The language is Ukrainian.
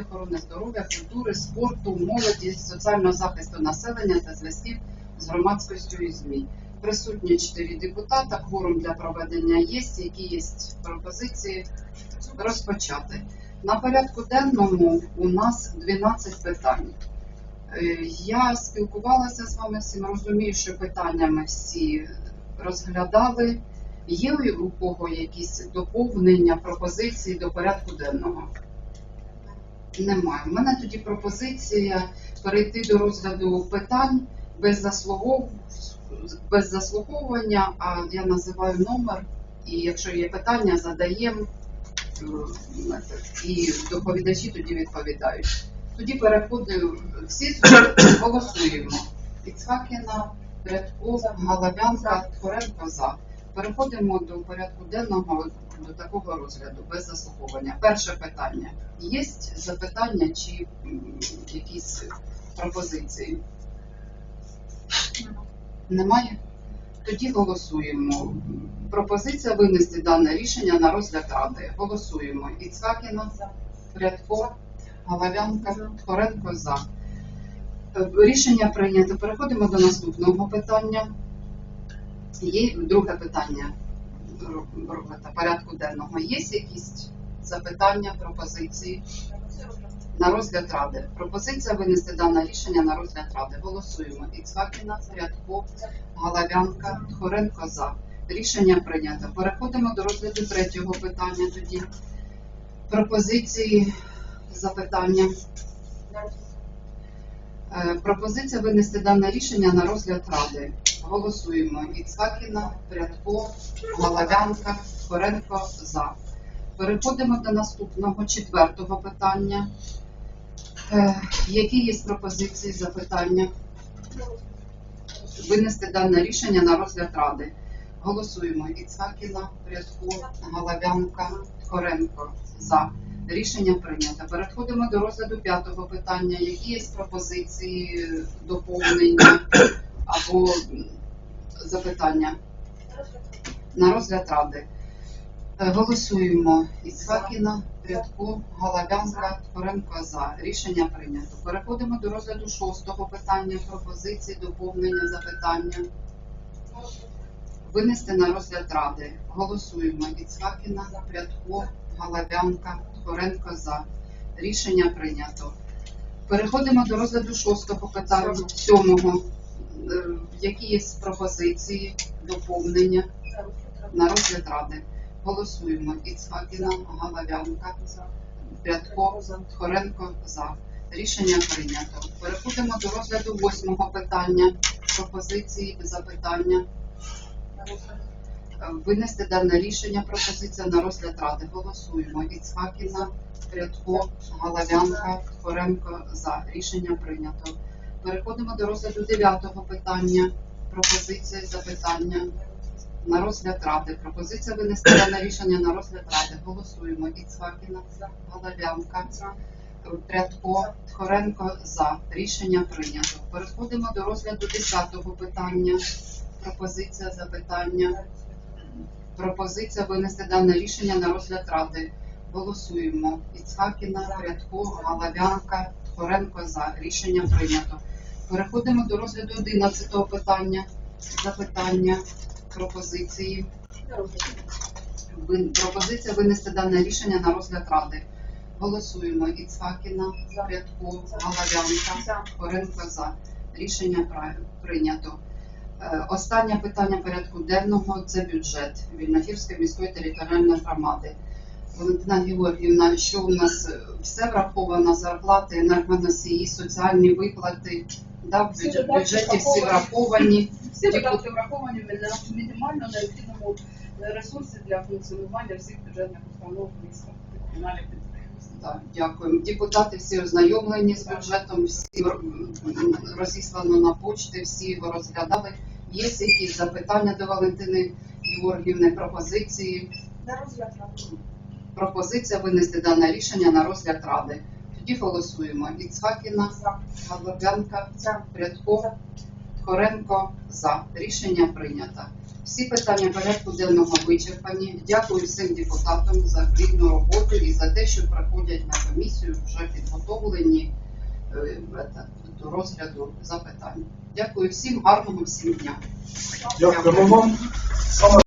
охорони здоров'я, культури, спорту, молоді, соціального захисту населення та зв'язків з громадськістю і ЗМІ. Присутні 4 депутата, кворум для проведення є, які є пропозиції розпочати. На порядку денному у нас 12 питань. Е, Я спілкувалася з вами всім, розумію, що питання ми всі розглядали. Є у кого якісь доповнення, пропозиції до порядку денного? Немає. У мене тоді пропозиція перейти до розгляду питань без заслугов... без заслуговування, а я називаю номер, і якщо є питання, задаємо е, і доповідачі тоді відповідають. Тоді переходимо всі голосуємо. Іцхакіна, Рядкова, Галавянка, Тхоренко за. Переходимо до порядку денного до такого розгляду без заслуговування. Перше питання. Є запитання чи якісь пропозиції? Немає? Тоді голосуємо. Пропозиція винести дане рішення на розгляд ради. Голосуємо. Іцхакіна, Рядко, Галавянка, Тхоренко за. Е, Рішення прийнято. Переходимо до наступного питання. Є друге питання порядку денного. Є якісь запитання, пропозиції на розгляд ради? Пропозиція винести дане рішення на розгляд ради. Голосуємо. Іцхакіна, Рядко, Галавянка, Тхоренко за. Рішення прийнято. Переходимо до розгляду третього питання тоді. Пропозиції, запитання. Е, Пропозиція винести дане рішення на розгляд ради. Голосуємо. Іцхакіна, Рядко, Головянка, Хоренко за. Переходимо до наступного четвертого питання. Е, Які є пропозиції, запитання? Винести дане рішення на розгляд ради. Голосуємо. Іцхакіна, Рядко, Головянка, Хоренко за. Рішення прийнято. Переходимо до розгляду п'ятого питання. Які є пропозиції, доповнення або запитання на розгляд ради? Е, Голосуємо. Іцхакіна, Рядко, Галавянка, Тхоренко за. Рішення прийнято. Переходимо до розгляду шостого питання. Пропозиції, доповнення, запитання. Винести на розгляд ради. Голосуємо. Іцхакіна, Рядко, Галавянка, Тхоренко за. Рішення прийнято. Переходимо до розгляду шостого питання, сьомого. Е, Які є пропозиції, доповнення на розгляд ради? Голосуємо. Іцхакіна, Галавянка, Рядко, Тхоренко за. Рішення прийнято. Переходимо до розгляду восьмого питання. Пропозиції, запитання. Е, Винести дане рішення пропозиція на розгляд ради. Голосуємо. Іцхакіна, Рядко, Галавянка, Тхоренко за. Рішення прийнято. Переходимо до розгляду дев'ятого питання. Пропозиції, запитання. На розгляд ради. Пропозиція винести дане рішення на розгляд ради. Голосуємо. Іцхакіна, Галавянка, Рядко, Тхоренко за. Рішення прийнято. Переходимо до розгляду десятого питання. Пропозиція, запитання. Пропозиція винести дане рішення на розгляд ради. Голосуємо. Іцхакіна, Рядко, Галавянка, Тхоренко за. Рішення прийнято. Переходимо до розгляду 11 питання. Запитання, пропозиції. Пропозиція винести дане рішення на розгляд ради. Голосуємо. Іцхакіна, Рядко, Галавянка, Тхоренко за. Рішення прийнято. Е, Останнє питання порядку денного це бюджет Вільногірської міської територіальної громади. Валентина Георгіївна, що у нас все враховано зарплати, енергоносії, соціальні виплати? Да, в бюджет- бюджеті всі враховані. Всі видатки враховані міні- мінімально необхідному ресурсі для функціонування всіх бюджетних установ міста комунальних підприємств. Так, дякуємо. Депутати всі ознайомлені з бюджетом, всі розіслано на почти, всі його розглядали. Є якісь запитання до Валентини Георгіївни, пропозиції? На розгляд ради. Пропозиція винести дане рішення на розгляд ради. Тоді голосуємо. Іцхакіна, Галабянка, Рядко, Тхоренко за. Рішення прийнято. Всі питання порядку денного вичерпані. Дякую всім депутатам за плідну роботу і за те, що приходять на комісію вже підготовлені е, до розгляду запитань. Дякую всім, гарного всім дня. Дякуємо вам.